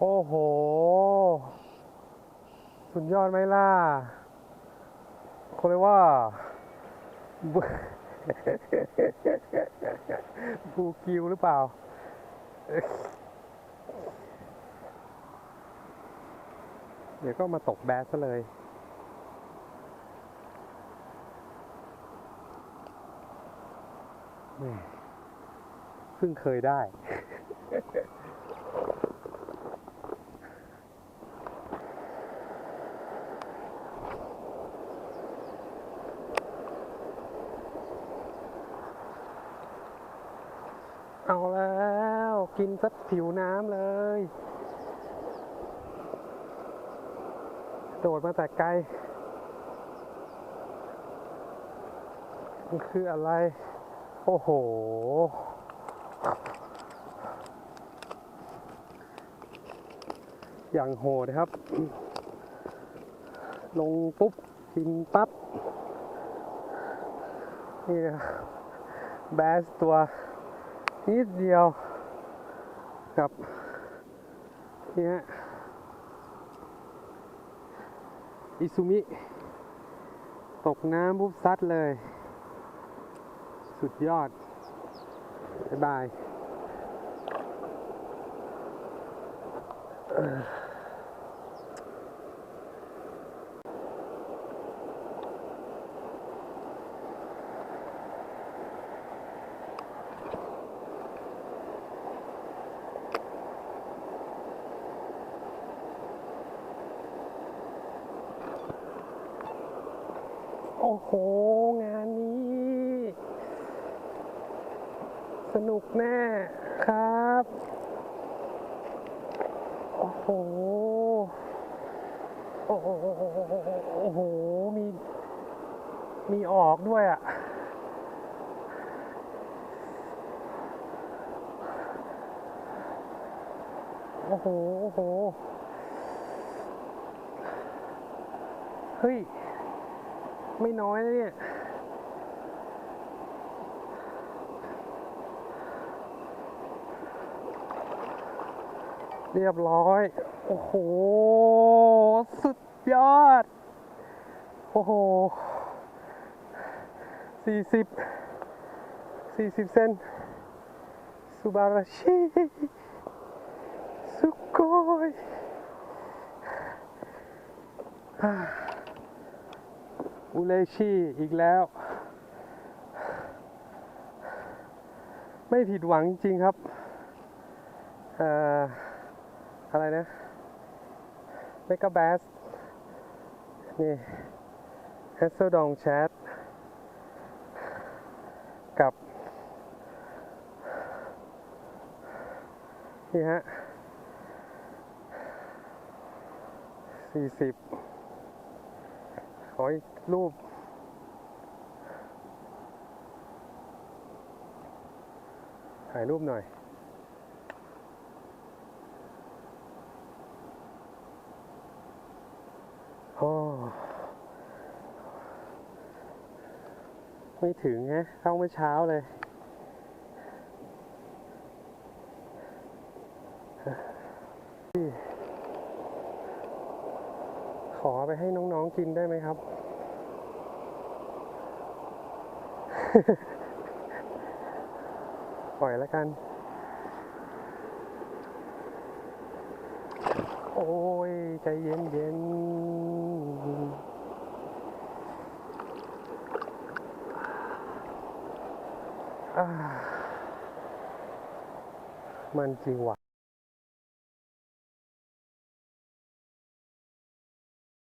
โอ้โห สุดยอดไหมล่ะเขาเรียกว่าบูบูกิวหรือเปล่า เดี๋ยวก็มาตกแบสซะเลยแหม่เพิ่งเคยได้ เอาแล้วกินสักผิวน้ำเลย โดดมาแต่ไกล มันคืออะไร โอ้โห อย่างโหดครับ ลงปุ๊บ กินปั๊บ นี่นะแบสตัว นิดเดียวกับเนี่ยอิซุมิ ตกน้ำปุ๊บซัดเลย สุดยอด บ๊ายบาย โอ้โห งานนี้ สนุกแน่ครับ โอ้โห โอ้โห โอ้โห มี มีออกด้วยอะโอ้โห โอ้โห เฮ้ย ไม่น้อยนะเนี่ย เรียบร้อย โอ้โห สุดยอด โอ้โหสี่สิบสี่สิบเซนสุบาราชิสุโกยฮ่า อุเลชิอีกแล้ว ไม่ผิดหวังจริงครับออะไรนะเมกาแบสนี่แฮสเซลดองแชทกับ นี่ฮะสี่สิบ ออีกรูป ถ่ายรูปหน่อย โอ้ ไม่ถึงฮะเข้าเมื่อเช้าเลย ขอไปให้น้องๆกินได้ไหมครับ ปล่อยแล้วกัน โอ้ย ใจเย็นเย็นๆมันจริงว่ะ